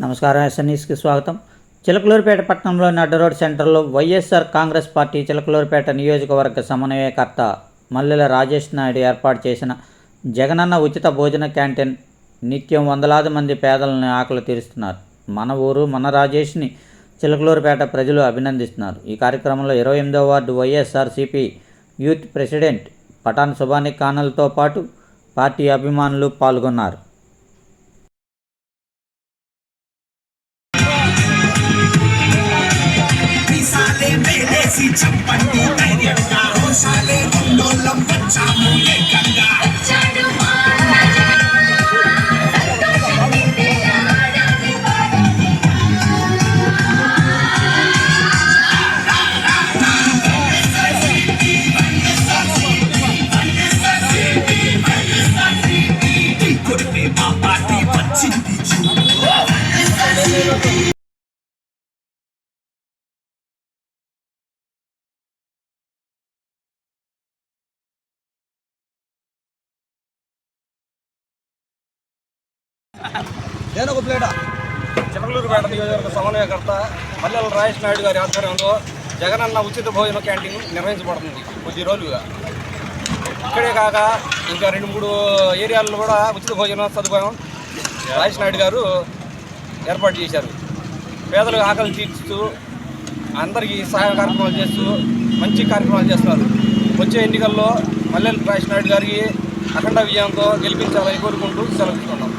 నమస్కారం ఎస్ఎన్ఈస్కి స్వాగతం. చిలకలూరుపేట పట్టణంలోని అడ్డరోడ్ సెంటర్లో వైఎస్ఆర్ కాంగ్రెస్ పార్టీ చిలకలూరుపేట నియోజకవర్గ సమన్వయకర్త మల్లెల రాజేష్ నాయుడు ఏర్పాటు చేసిన జగనన్న ఉచిత భోజన క్యాంటీన్ నిత్యం వందలాది మంది పేదలను ఆకలి తీరుస్తున్నారు. మన ఊరు మన రాజేష్ని చిలకలూరుపేట ప్రజలు అభినందిస్తున్నారు. ఈ కార్యక్రమంలో ఇరవై ఎనిమిదో ward YSRCP youth president Pathan Subhani ఖానల్తో పాటు పార్టీ అభిమానులు పాల్గొన్నారు. నేను ఒక ప్లేట చిలకలూరుపేట నియోజకవర్గ సమన్వయకర్త మల్లెల రాజేష్ నాయుడు గారి ఆధ్వర్యంలో జగనన్న ఉచిత భోజన క్యాంటీన్ నిర్వహించబడుతుంది కొద్ది రోజులుగా. ఇక్కడే కాక ఇంకా రెండు మూడు ఏరియాల్లో కూడా ఉచిత భోజన సదుపాయం రాజేష్ నాయుడు గారు ఏర్పాటు చేశారు. పేదలకు ఆకలి తీర్చుతూ అందరికీ సహాయ కార్యక్రమాలు చేస్తూ మంచి కార్యక్రమాలు చేస్తున్నారు. వచ్చే ఎన్నికల్లో మల్లెల రాజేష్ నాయుడు గారికి అఖండ విజయంతో గెలిపించాలని కోరుకుంటూ సెలవుతున్నాం